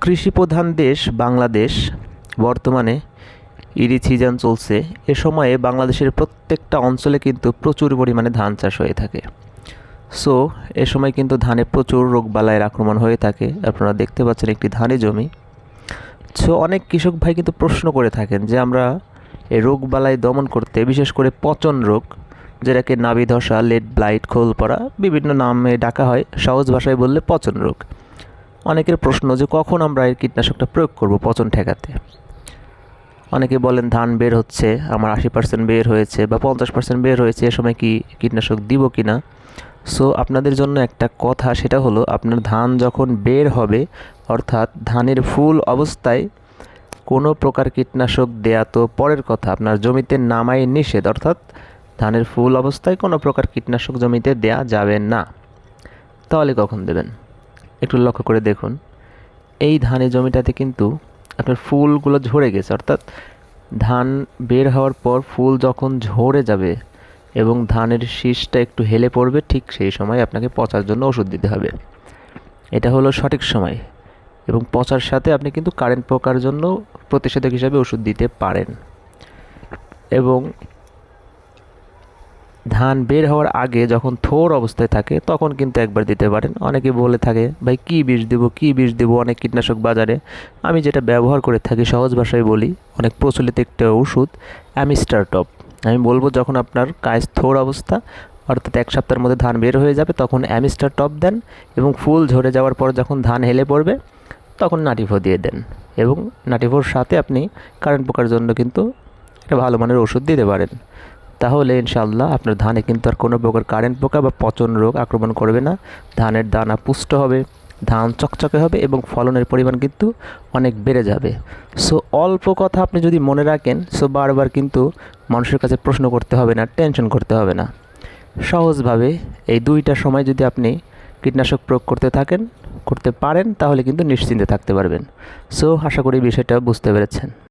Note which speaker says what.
Speaker 1: কৃষিপ্রধান দেশ বাংলাদেশ। বর্তমানে ইরি সিজন চলছে। এ সময়ে বাংলাদেশের প্রত্যেকটা অঞ্চলে কিন্তু প্রচুর পরিমাণে ধান চাষ হয়ে থাকে। সো, এ সময় কিন্তু ধানে প্রচুর রোগবালাইয়ের আক্রমণ হয়ে থাকে। আপনারা দেখতে পাচ্ছেন একটি ধানের জমি। সো, অনেক কৃষক ভাই কিন্তু প্রশ্ন করে থাকেন যে, আমরা এই রোগবালাই দমন করতে, বিশেষ করে পচন রোগ, যেটাকে নাভি ধসা লেড ব্লাইট, খোল পড়া, বিভিন্ন নামে ডাকা হয়, সহজ ভাষায় বললে পচন রোগ। অনেকের প্রশ্ন যে কখন আমরা এই কীটনাশকটা প্রয়োগ করব পচন ঠেকাতে? অনেকে বলেন ধান বের হচ্ছে, আমার আশি পার্সেন্ট বের হয়েছে বা পঞ্চাশ পার্সেন্ট বের হয়েছে, এ সময় কি কীটনাশক দিব কি না সো আপনাদের জন্য একটা কথা, সেটা হলো আপনার ধান যখন বের হবে, অর্থাৎ ধানের ফুল অবস্থায় কোনো প্রকার কীটনাশক দেয়া তো পরের কথা, আপনার জমিতে নামাই নিষেধ, অর্থাৎ ধানের ফুল অবস্থায় কোনো প্রকার কীটনাশক জমিতে দেয়া যাবে না। তাহলে কখন দেবেন? একটু লক্ষ্য করে দেখুন। এই ধানের জমিটাতে কিন্তু আপনার ফুলগুলো ঝরে গেছে, অর্থাৎ ধান বের হওয়ার পর ফুল যখন ঝরে যাবে এবং ধানের শীষটা একটু হেলে পড়বে, ঠিক সেই সময় আপনাকে পচার জন্য ওষুধ দিতে হবে। এটা হলো সঠিক সময় এবং পচার সাথে আপনি কিন্তু কারেন্ট পোকার জন্য প্রতিষেধক হিসাবে ওষুধ দিতে পারেন। এবং ধান বের হওয়ার আগে যখন থোর অবস্থায় থাকে, তখন কিন্তু একবার দিতে পারেন। অনেকে বলে থাকে, ভাই, কী বিষ দেবো, কী বিষ দেবো? অনেক কীটনাশক বাজারে। আমি যেটা ব্যবহার করে থাকি, সহজ ভাষায় বলি, অনেক প্রচলিত একটা ওষুধ, অ্যামিস্টার টপ। আমি বলব, যখন আপনার কাজ থোর অবস্থা, অর্থাৎ এক সপ্তাহের মধ্যে ধান বের হয়ে যাবে, তখন অ্যামিস্টার টপ দেন এবং ফুল ঝরে যাওয়ার পর যখন ধান হেলে পড়বে, তখন নাটিফো দিয়ে দেন। এবং নাটিফোর সাথে আপনি কারেন্ট পোকার জন্য কিন্তু একটা ভালো মানের ওষুধ দিতে পারেন। তাহলে ইনশাল্লাহ আপনার ধানে কিন্তু আর কোনো প্রকার কারেন্ট পোকা বা পচন রোগ আক্রমণ করবে না। ধানের দানা পুষ্ট হবে, ধান চকচকে হবে এবং ফলনের পরিমাণ কিন্তু অনেক বেড়ে যাবে। সো অল্প কথা আপনি যদি মনে রাখেন সো বারবার কিন্তু মানুষের কাছে প্রশ্ন করতে হবে না টেনশন করতে হবে না। সহজভাবে এই দুইটা সময় যদি আপনি কীটনাশক প্রয়োগ করতে থাকেন, করতে পারেন, তাহলে কিন্তু নিশ্চিন্তে থাকতে পারবেন। সো আশা করি বিষয়টা বুঝতে পেরেছেন।